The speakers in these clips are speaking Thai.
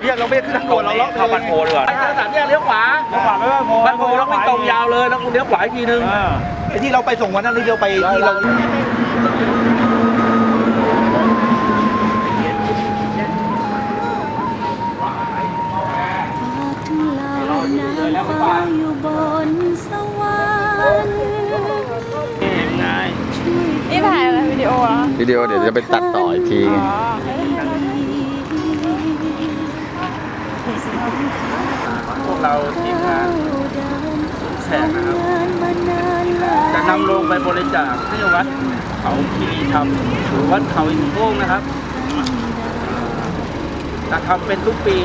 เนี่ยเราไม่ได้ขึ้นทางด่วนเราล็อกเข้าบ้านโพดีกว่าไปทางสามแยกเลี้ยวขวาขวาไม่ว่าโพบ้านโพเราไม่ตรงยาวเลยแล้วคุณเลี้ยวขวาอีกทีนึงอ่าไอ้ที่เราไปส่งวันนั้นที่เราไปที่เราถึงเรานางฟ้าอยู่บนสวรรค์ง่ายนี่ถ่ายอะไรวิดีโอเหรอวิดีโอเดี๋ยวจะไปตัดต่ออีกทีไง กเราทีมงานแขกนะครับจะนำลงไปบริจาคที่วัดเขาคีรีธรรมหรือวัดเขาอินโค้งนะครับจะทำเป็นทุกปี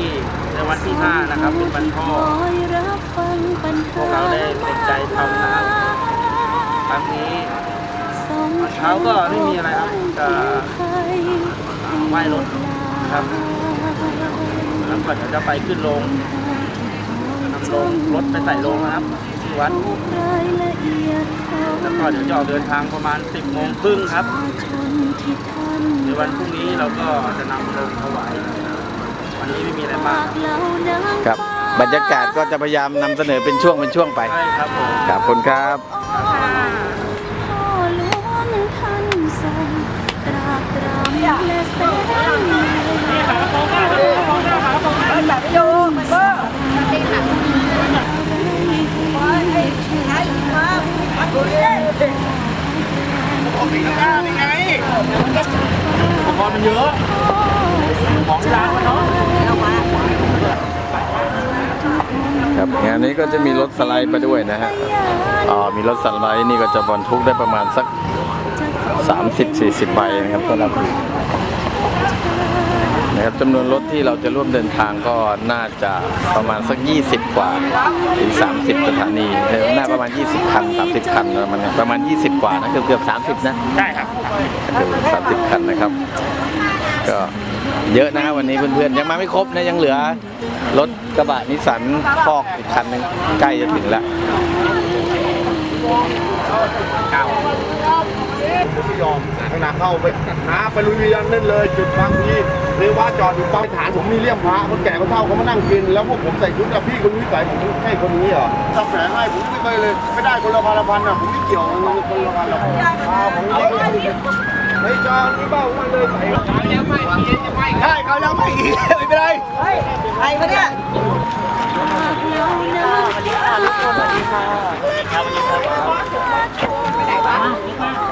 ในวันที่ 5 นะครับเป็นวันพ่อพวกเราได้เป็นใจทำนะครับครั้งนี้เช้าก็ไม่มีอะไรครับจะไหว้รถนะครับแล้วก็เดี๋ยวจะไปขึ้นโรง นำโรงรถไปใส่โรงนะครับที่วัดแล้วก็เดี๋ยวจะออกเดินทางประมาณ 10โมงครึ่งครับในวันพรุ่งนี้เราก็จะนำลงถวายวันนี้ไม่มีอะไรมากครับบรรยากาศก็จะพยายามนำเสนอเป็นช่วงเป็นช่วงไปใช่ครับผมขอบคุณครับ พ่อหลวงท่านทรงตรากตรำและแสน อุปกรณ์มันเยอะของร้านมันเนาะครับงานนี้ก็จะมีรถสไลด์มาด้วยนะฮะอ๋อมีรถสไลด์นี่ก็จะบรรทุกได้ประมาณสัก 30-40 ใบนะครับก็รับ นะครับจำนวนรถที่เราจะร่วมเดินทางก็น่าจะประมาณสัก 20 กว่าถึง 30 สถานีเออน่าประมาณ 20 คัน 30 คันประมาณนี้ประมาณ 20 กว่านะเกือบเกือบ 30 นะใช่ครับเกือบ30 คันนะครับ ก็เยอะนะฮะวันนี้เพื่อนๆ ยังมาไม่ครบนะยังเหลือรถกระบะนิสสันคอกอีกคันหนึงใกล้จะถึงแล้ว ไม่ยอมขนาดเข้าไปหาไปลุยยันเล่นเลย จุดบางทีเรว่าจอดอยู่ปั๊มฐานผมมีเลี่ยมพระคนแก่คนเฒ่าเขามานั่งกิน แล้วพวกผมใส่ชุดกับพี่คนนี้ใส่ผมให้คนนี้เหรอถ้าแฝงให้ผมไม่ไปเลย ไม่ได้คนละพันละพันอะผมไม่เกี่ยวมันคนละพันละพันอ่าผมไม่ไม่จอดนี่เบ้ามันเลยใส่เขาแล้วไม่ใช่เขาแล้วไม่อีกไม่เป็นไรนี่นี่พ่อหลวงท่านทรง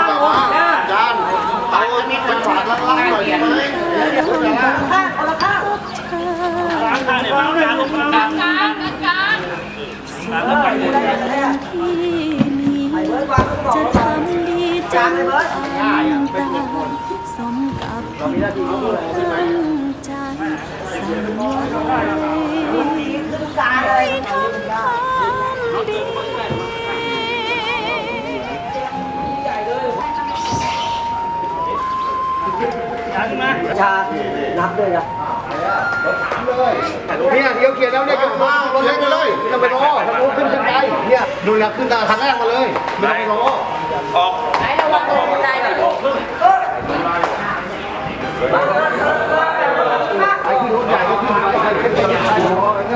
ดล่างๆหน่อยได้ไหมร้านค้าเนี่ยร้านค้าลงมาร้านค้าที่นี้จะทำดีจังอันตาสมกับที่ตั้งใจสั่งไว้ให้ทำความดี เนี่ยเดี๋ยวเขียนแล้วเนี่ยยกมารถเล็กไปเลยไม่ต้องไปรอทางนู้นขึ้นขึ้นไปเนี่ยดูแลขึ้นทางแรกมาเลยไม่ต้องไปรอออกไอ้ที่รถใหญ่ก็ขึ้นไปใครขึ้นไป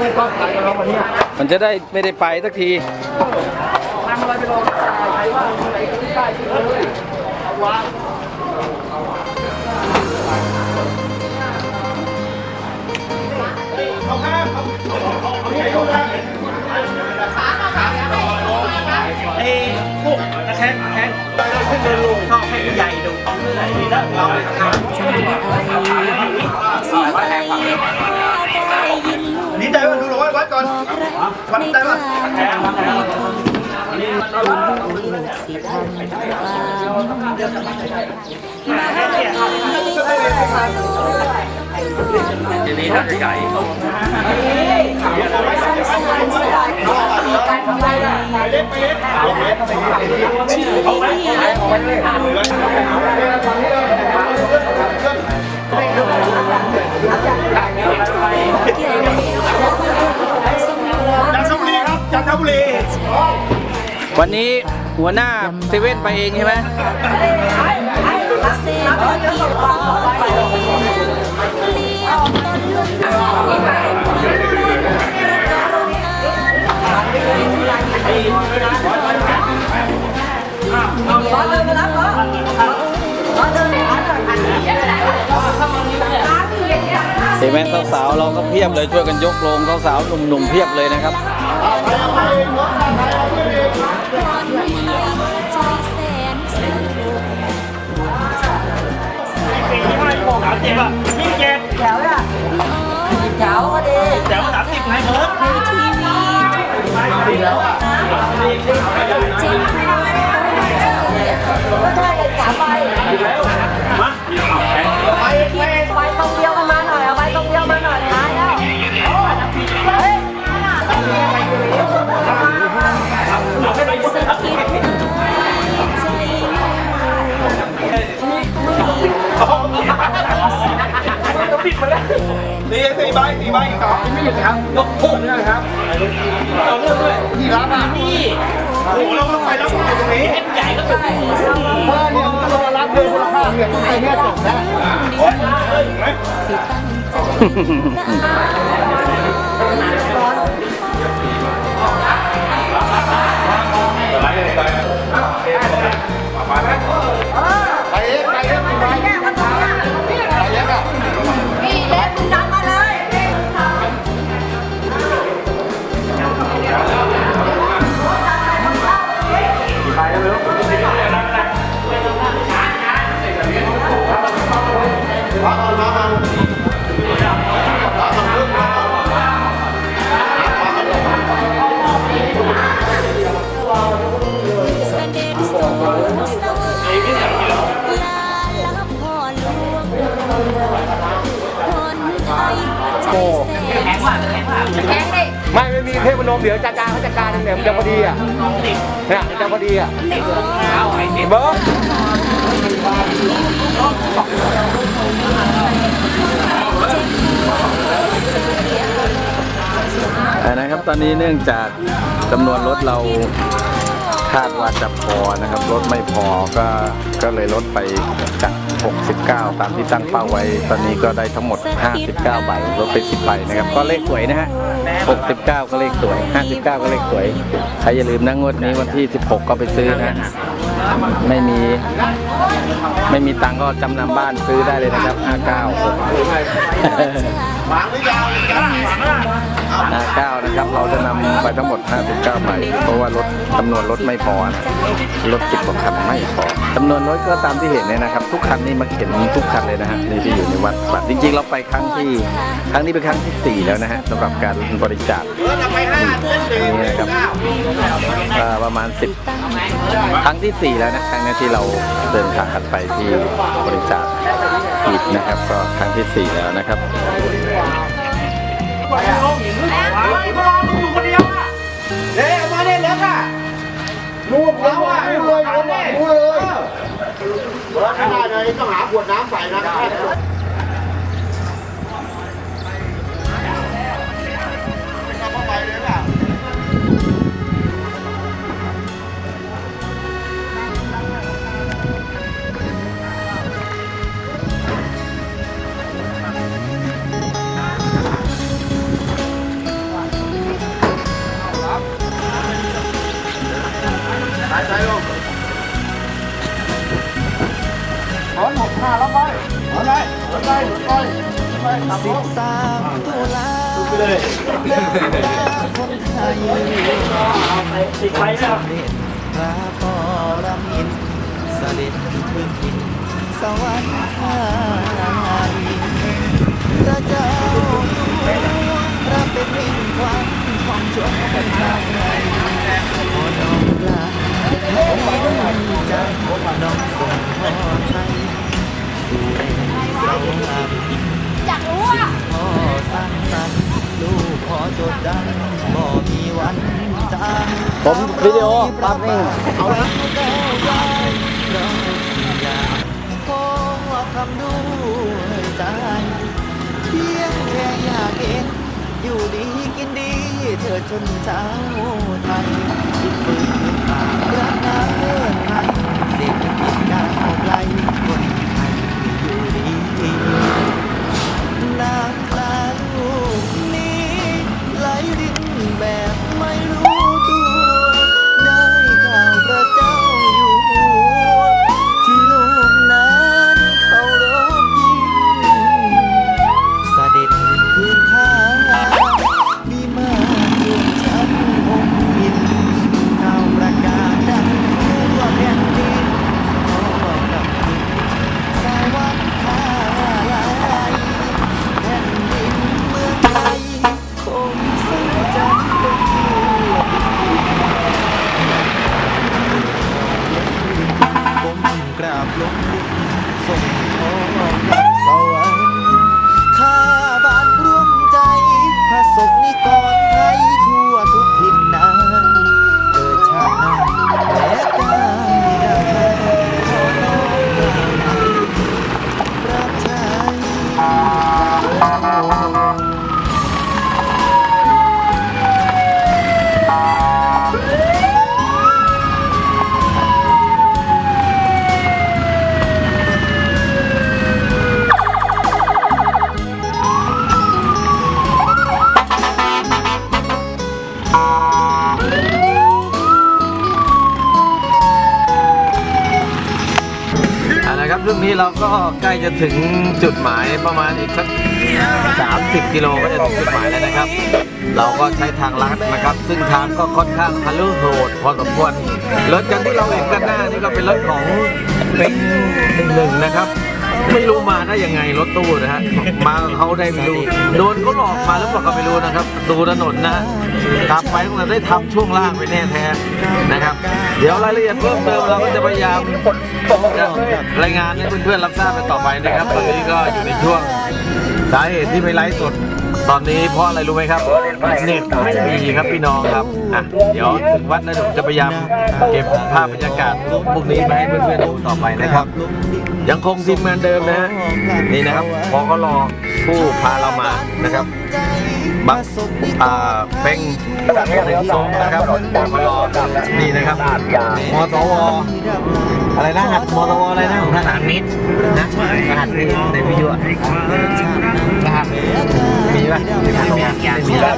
ไม่ต้องไปเราวันนี้มันจะได้ไม่ได้ไปสักที ไอ้พวกตะแคงตะแคงขึ้นเดินลงชอบให้ใหญ่ดูเมื่อไหร่ได้เราเลยครับดีใจว่าดูหลวงวัดก่อนวัดได้ปะมทีนี้ น่าจะใหญ่สร้างสรรค์สร้างมีกันไว้ชีวิตเกี่ยวกับสมุนจันทบุรีครับจันทบุรี วันนี้หัวหน้าเซเว่นไปเองใช่ไหมเศรษฐกิจพอเพียงเลี้ยงต้นลุงเดี๋ยวเราเหรอเห็นไหมสาวๆเราก็เพียบเลยช่วยกันยกลงสาวๆหนุ่มๆเพียบเลยนะครับ ก่อนมีใจแสนสนุกแถวก็ดีแถวสามสิบไงเบิร์ดในทีวีแล้วอะเจ็บก็ใช่เลยสามใบ นี่สี่ใบสี่ใบอีกสองไม่หยุดครับยกพุ่งนะครับเอาเรื่องด้วยที่รับอะนี่โอ้โหเราต้องไปรับอยู่ตรงนี้ใหญ่ก็ถึงถ้าเนี่ยมันก็รับเลยคนละข้างเนี่ยต้องไปเนี่ยจบแล้วโอ้ยเห็นไหมสิตั้ง เทพนมเดี๋ยวจัดการเขาจัดการเองเนี่ยมันจะพอดีอะเนี่ยมันจะพอดีอะเบิร์ดนะครับตอนนี้เนื่องจากจำนวนรถเราคาดว่าจะพอนะครับ รถไม่พอก็ก็เลยลดไปจาก 69 ตามที่ตั้งเป้าไว้ ตอนนี้ก็ได้ทั้งหมด 59 ใบลดไป 10 ใบนะครับ ก็เลขสวยนะฮะ 69 ก็เลขสวย 59 ก็เลขสวย ใครอย่าลืมนะงวดนี้วันที่ 16 ก็ไปซื้อนะฮะไม่มี ไม่มีตังค์ก็จำนำบ้านซื้อได้เลยนะครับ 59วางหรือยังยัง 9นะครับเราจะนำไปทั้งหมด 59ใบเพราะว่ารถจำนวนรถไม่พอนะรถสิบกว่าคันไม่พอจำนวนรถก็ตามที่เห็นเนี่ยนะครับ ทุกคันนี่มาเข็นทุกคันเลยนะฮะนี่ที่อยู่ในวัดบัตรจริงๆ เราไปครั้งที่ครั้งนี้เป็นครั้งที่ 4 แล้วนะฮะสำหรับการบริจาคนี่นะครับประมาณ 10 ครั้งที่ 4 แล้วนะครั้งนี้ที่เราเดินทางกันไปที่บริจาคอีกนะครับ ก็ครั้งที่ 4 แล้วนะครับ เฮ้ยเอามาเนี่ยเล็กอะลูกเราอะรวยคนเลยรู้เลยเบิร์ดไม่ได้เลยต้องหาขวดน้ำใส่นะ ลงถอนหกห้าแล้วไปถอนเลยถอนเลยถอนไปตับสิบสามตุลาไปเลยคนไทยติดไปนะพระปรมินทร์เสด็จถึงดินสวรรค์ไทยพระเจ้าอยู่หัวพระเป็นมิ่งขวัญของชนชาวไทยขอน้อมกรา บให้ใจน้อมส่งพ่อไทยสู่แดนสรรค์อยากรู้อะจดจำบ่มีวันจางผมวิดีโอปั๊บนี่เอาละก้วอย่างขอคำด้วยใจเพียงแค่อยากเห็นอยู่ดีกินดีเธอจนเจ้าไทย เมื่อไทยเศรษฐกิจก้าวไกลคนไทยอยู่ดีน้ำตาลูกนี้ไหลรินแบบไม่รู้ ล้จะถึงจุดหมายประมาณอีกสัก 30 กิโลก็จะถึงจุดหมายแล้วนะครับ เราก็ใช้ทางลัดนะครับ ซึ่งทางก็ค่อนข้างทะลุโหดพอสมควรรถกันที่เราเห็นกันหน้านี่ก็เป็นรถของเป็นหนึ่งหนึ่งนะครับ ไม่รู้มาได้ยังไงรถตู้นะฮะมาเขาได้ไม่รู้โดนเขาหลอกมาหรือเปล่าก็ไม่รู้นะครับ ดูถนนนะกลับไปคงจะได้ทำช่วงล่างไปแน่แท้นะครับ เดี๋ยวรายละเอียดเพิ่มเติมเราก็จะพยายามรายงานให้เพื่อนๆรับทราบไปต่อไปนะครับตอนนี้ก็อยู่ในช่วงสาเหตุที่ไม่ไลฟ์สดตอนนี้เพราะอะไรรู้ไหมครับเน็ตไม่มีครับพี่น้องครับ อะเดี๋ยวถึงวัดแล้วผมจะพยายามเก็บภาพบรรยากาศพวกนี้มาให้เพื่อนๆดูต่อไปนะครับ ยังคงทีมงานเดิมนะฮะนี่นะครับพอก็รอผู้พาเรามานะครับ บักอ่าเป็งหนึ่งทรงนะครับพอรอนี่นะครับมสวอะไรนะหัดมสวอะไรนะของทหารมิตรนะรหัสในในวิทยุอะรหัสมีป่ะไม่มีไม่มีแล้ว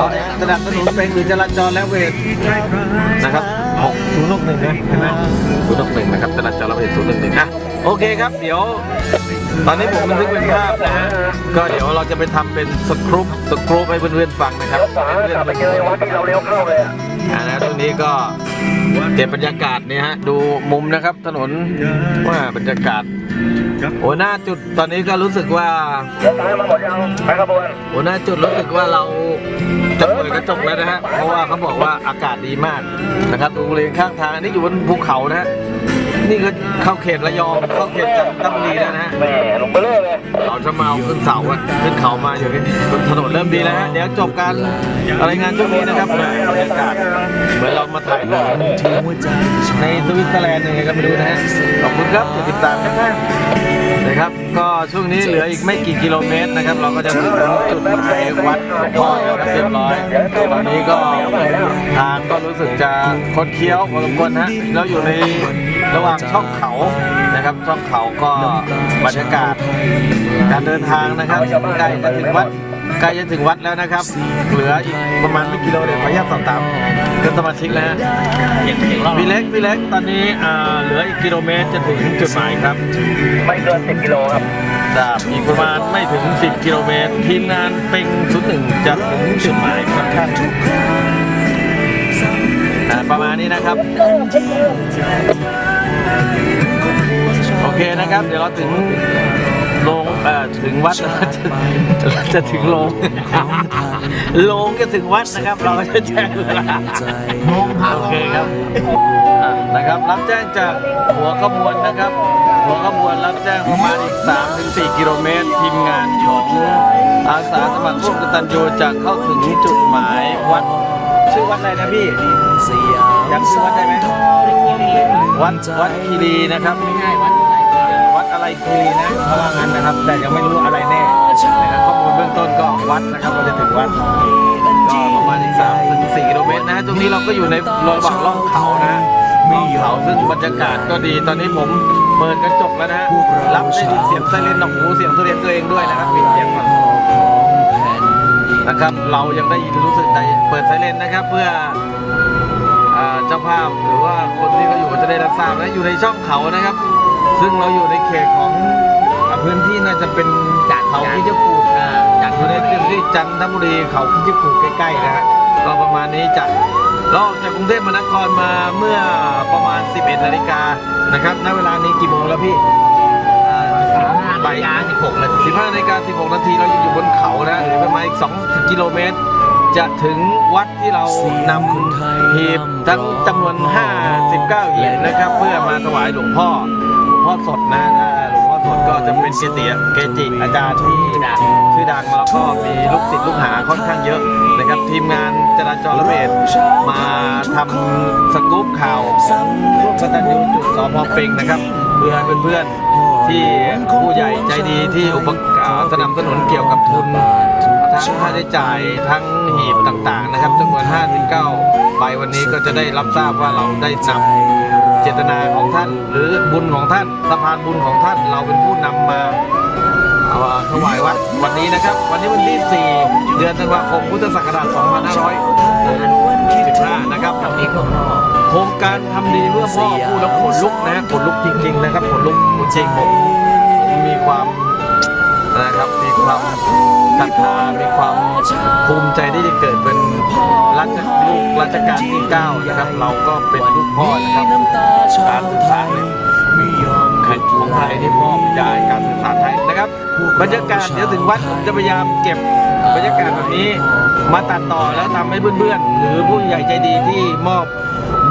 อ๋อสนับสนุนเป็นหรือจราจรและเวทนะครับ6 0 6 1นะเห็นไหม0 6 1นะครับจราจรและเวท0 1 1อะ โอเคครับ เดี๋ยว ตอนนี้ผมบันทึกเป็นภาพนะฮะก็เดี๋ยวเราจะไปทำเป็นสครูปสครูปให้เพื่อนๆฟังนะครับให้เพื่อนๆไปเจอวันที่เราเร็วเข้าเลยอะนะตรงนี้ก็เก็บบรรยากาศเนี่ยฮะดูมุมนะครับถนนว่าบรรยากาศโอ้หน้าจุดตอนนี้ก็รู้สึกว่าโอ้หน้าจุดรู้สึกว่าเราจะเปิดกระจกแล้วนะฮะเพราะว่าเขาบอกว่าอากาศดีมากนะครับดูบริเวณข้างทางอันนี้อยู่บนภูเขานะฮะ นี่ก็เข้าเขตระยองเข้าเขตจันทบุรีแล้วนะฮะแหมลงไปเลยเราจะมาเอาขึ้นเสาอะขึ้นเขามาอยู่นี่ถนนเริ่มดีแล้วฮะเดี๋ยวจบการรายงานช่วงนี้นะครับแหมบรรยากาศเหมือนเรามาถ่ายหนังในสวิตเซอร์แลนด์ยังไงก็ไม่รู้นะฮะขอบคุณครับที่ติดตามนะครับนะครับ ก็ช่วงนี้เหลืออีกไม่กี่กิโลเมตรนะครับ เราก็จะถึงจุดหมายวัดหลวงพ่อแล้วครับเรียบร้อยตอนนี้ก็ ทางก็รู้สึกจะคดเคี้ยวพอสมควรนะฮะเราอยู่ในระหว่างช่องเขานะครับช่องเขาก็บรรยากาศการเดินทางนะครับใกล้จะถึงวัดใกล้จะถึงวัดแล้วนะครับ เหลืออีกประมาณไม่กี่โลเดี๋ยวขออนุญาตสอบถามเพื่อนสมาชิกนะฮะพี่เล็กพี่เล็กตอนนี้อ่าเหลืออีกกิโลเมตรจะถึงจุดหมายครับ ไม่เกิน10กิโลครับอีกประมาณไม่ถึง 10 กิโลเมตร ทีมงานเป็นชุดหนึ่งจะถึงจุดหมายครับอ่า ประมาณนี้นะครับ โอเคนะครับ เดี๋ยวเราถึงโรงเอ่อถึงวัดจะจะถึงโรงโรงจะถึงวัดนะครับ เราก็จะแจ้งเวลาโอเคครับอะนะครับ รับแจ้งจากหัวขบวนนะครับ หัวขบวนรับแจ้งประมาณอีก 3-4 กิโลเมตร ทีมงานของอ่าอาสาสมัครร่วมกตัญญูจะเข้าถึงจุดหมายวัด ชื่อวัดอะไรนะพี่จำชื่อวัดได้ไหมวัดวัดคีรีนะครับง่ายๆวัดวัดอะไรคีรีนะเพราะว่างั้นนะครับ แต่ยังไม่รู้อะไรแน่นะครับข้อมูลเบื้องต้นก็วัดนะครับเราจะถึงวัดก็ประมาณอีกสามถึงสี่กิโลเมตรนะฮะตรงนี้เราก็อยู่ในระหว่างล่องเขานะฮะล่องเขาซึ่งบรรยากาศก็ดีตอนนี้ผมเปิดกระจกแล้วนะฮะรับได้ยินเสียงไซเรนหนองหูเสียงทุเรียนตัวเองด้วยนะครับปิดเสียงก่อน นะครับ เรายังได้ยินรู้สึกได้เปิดไซเรนนะครับ เพื่ออ่าเจ้าภาพหรือว่าคนที่เขาอยู่ก็จะได้รับทราบและอยู่ในช่องเขานะครับ ซึ่งเราอยู่ในเขตของอ่าพื้นที่น่าจะเป็นจากเขาพิจิกูดอ่าจากอยู่ในพื้นที่จันทบุรีเขาพิจิกูดใกล้ๆนะฮะก็ประมาณนี้จากเราออกจากกรุงเทพมหานครมาเมื่อประมาณ 11นาฬิกานะครับณเวลานี้กี่โมงแล้วพี่บ่าย16นาที15นาฬิกา16นาทีเรายังอยู่บนเขานะหรือประมาณอีก กิโลเมตร จะถึงวัดที่เรานำหีบทั้งจำนวน 59หีบนะครับ เพื่อมาถวายหลวงพ่อหลวงพ่อสดนะถ้าหลวงพ่อสดก็จะเป็นเกจิเกจิอาจารย์ที่ดังชื่อดังแล้วก็มีลูกศิษย์ลูกหาค่อนข้างเยอะนะครับทีมงานจราจรระเบศมาทำสกู๊ปข่าวร่วมกตัญญูจุดสพเปงนะครับ เพื่อเพื่อนๆที่ผู้ใหญ่ใจดีที่อุปการสนับสนุนเกี่ยวกับทุน ทั้งค่าใช้จ่ายทั้งหีบต่างๆนะครับจำนวน59ใบวันนี้ก็จะได้รับทราบว่าเราได้นำเจตนาของท่าน หรือบุญของท่านสะพานบุญของท่านเราเป็นผู้นำมาเอามาถวายวัดวันนี้นะครับ วันนี้วันที่ 4 เดือนธันวาคมพุทธศักราช2515นะครับโครงการทำดีเพื่อพ่อผู้แล้วขนลุกนะขนลุกจริง ๆ นะครับขนลุกจริงผมผมมีความ นะครับ มีความศรัทธามีความภูมิใจที่จะเกิดเป็นรัชลูกรัชกาลที่9นะครับ เราก็เป็นลูกพ่อนะครับการศึกษาเนี่ยของไทยที่พ่อบิดาการศึกษาไทยนะครับ บรรยากาศเดี๋ยวถึงวัดผมจะพยายามเก็บบรรยากาศแบบนี้มาตัดต่อแล้วทำให้เพื่อนๆ หรือผู้ใหญ่ใจดีที่มอบ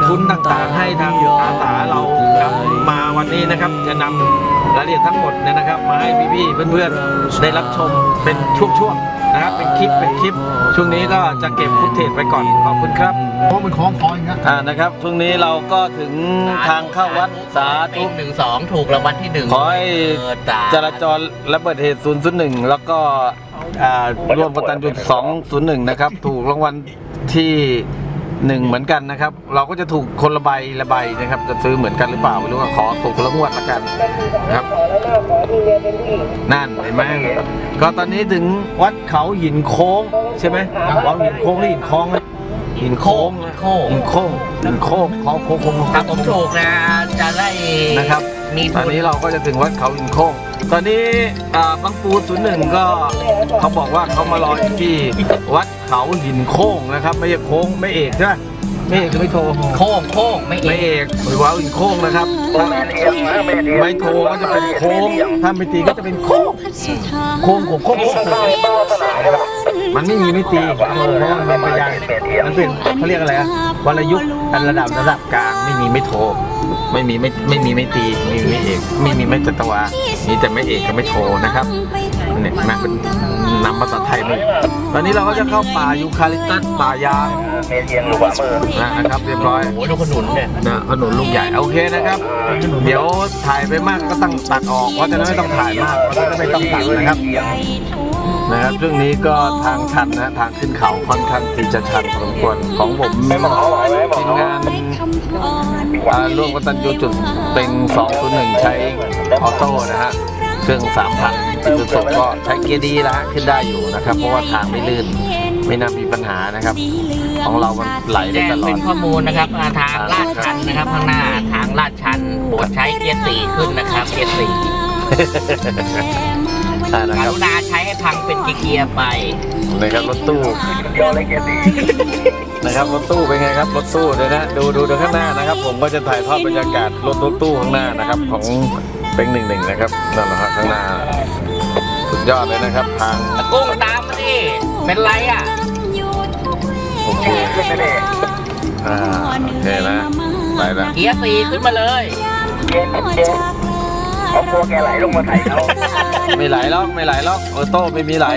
ทุนต่างๆ ให้ทางอาสาเรานำมาวันนี้นะครับ จะนำรายละเอียดทั้งหมดเนี่ยนะครับ มาให้พี่ๆเพื่อนๆได้รับชมเป็นช่วงๆนะครับเป็นคลิปเป็นคลิป ช่วงนี้ก็จะเก็บฟุตเทจไว้ก่อนขอบคุณครับเพราะมันคล้องคออย่างเงี้ยอ่านะครับช่วงนี้เราก็ถึงทางเข้าวัดสาธุหนึ่งสองถูกรางวัลที่หนึ่งขอให้เปิดตาจราจรระเบิดเหตุ001แล้วก็อ่ารวมกตันจุด201นะครับ ถูกรางวัลที่ หนึ่งเหมือนกันนะครับ เราก็จะถูกคนละใบละใบนะครับ จะซื้อเหมือนกันหรือเปล่าไม่รู้ว่าขอถูกคนละงวดละกันนะครับนั่นเห็นไหมก็ตอนนี้ถึงวัดเขาหินโค้งใช่ไหมวัดหินโค้งหรือหินคล้องนะหินโค้งนะโค้งหินโค้งหินโค้งโค้งโค้งโค้งโค้งถ้าผมถูกนะจะได้นะครับ มีตอนทุนนี้เราก็จะถึงวัดเขาหินโค้งตอนนี้อ่าบางปูศูนย์หนึ่งก็เขาบอกว่าเขามารออยู่ที่วัดเขาหินโค้งนะครับไม่ใช่โค้งไม่เอกใช่ไหมไม่เอกหรือไม่โทรโค้งโค้งไม่เอไม่กเอกหรือว่าหินโค้งนะครับถ้าไม่โทรก็จะเป็นโค้งถ้าไม่ตีก็จะเป็นโค้งโค้งโค้งโค้งโค้ง มันไม่มีไม่ตีเพราะว่ามันเป็นพยานมันเป็นเขาเรียกอะไรอะวรรณยุกต์อันระดับระดับกลางไม่มีไม่โทรไม่มีไม่ไม่มีไม่ตีไม่มีไม่เอกไม่มีไม่จัตวามีแต่ไม่เอกกับไม่โทรนะครับเนี่ยนะเป็นนำภาษาไทยไม่ตอนนี้เราก็จะเข้าป่ายูคาลิปตัสป่ายางนะครับเรียบร้อยโอ้ยดูขนุนเนี่ยนะขนุนลูกใหญ่โอเคนะครับ เดี๋ยวถ่ายไปมากก็ต้องตัดออกเพราะฉะนั้นไม่ต้องถ่ายมากเพราะฉะนั้นไม่ต้องตัดนะครับ นะครับช่วงนี้ก็ทางชันนะทางขึ้นเขาค่อนข้างที่จะชันพอสมควรของผมทีมงานอ่าร่วมกันตันยูจุดเป็น 201 ใช้ออโต้นะฮะเครื่อง3,000จุดสุดก็ใช้เกียร์ดีแล้วฮะขึ้นได้อยู่นะครับ เพราะว่าทางไม่ลื่นไม่น่ามีปัญหานะครับ ของเรามันไหลได้แจ้งตลอเป็ดนข้อมูลนะครับอ่าทางลาดชันนะครับข้างหน้าทางลาดชันโปรดใช้เกียร์สี่ขึ้นนะครับเกียร์สี่ อ่านะกครับรุณาใช้ให้พังเป็นเกียร์ๆไป นะครับรถตู้นะครับรถตู้เป็นไงครับรถตู้เดี๋ยวนะดูดูดูข้างหน้านะครับ ผมก็จะถ่ายทอดบรรยากาศรถรถตู้ข้างหน้านะครับ ของเป็นหนึ่งหนึ่งนะครับนั่นแหละครับข้างหน้าสุดยอดเลยนะครับทางตะกุ้งตามมาดิ เป็นไรอะ โอเคอ่าโอเคนะไปแล้วเกียร์สี่ขึ้นมาเลย เอาตัวแกไหลลงมาใส่เขา ไม่ไหลหรอกไม่ไหลหรอกออโต้ไม่มีไหล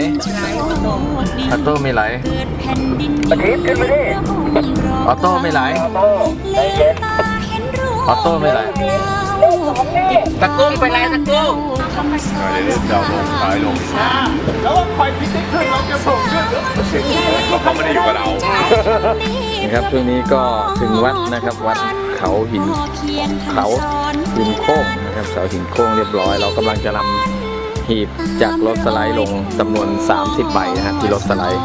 ออโต้ไม่ไหลเกิดแผ่นดินไหวขึ้นมาดิออโต้ไม่ไหลออโต้ไม่ไหลตะกุ้งเป็นไรตะกุ้งเดี๋ยวเราลงซ้ายลงแล้วว่าคอยพิจิตขึ้นเราจะส่งขึ้นเขาไม่ได้อยู่กับเรานะครับช่วงนี้ก็ถึงวัดนะครับวัดเขาหินเขาหินโค้งนะครับเสาหินโค้งเรียบร้อย เรากำลังจะนำ หีบจากรถสไลด์ลงจำนวน 30 ใบนะฮะที่รถสไลด์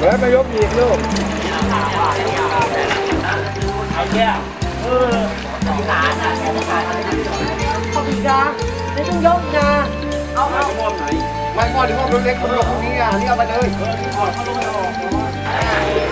แล้วนายกอีกลูกไม่หม้อที่หม้อเล็กๆคุณหลบตรงนี้อะนี่เอาไปเลยสู่ฟ้าส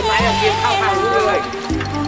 คนร้าเอากินเข้าข้างรู้เลย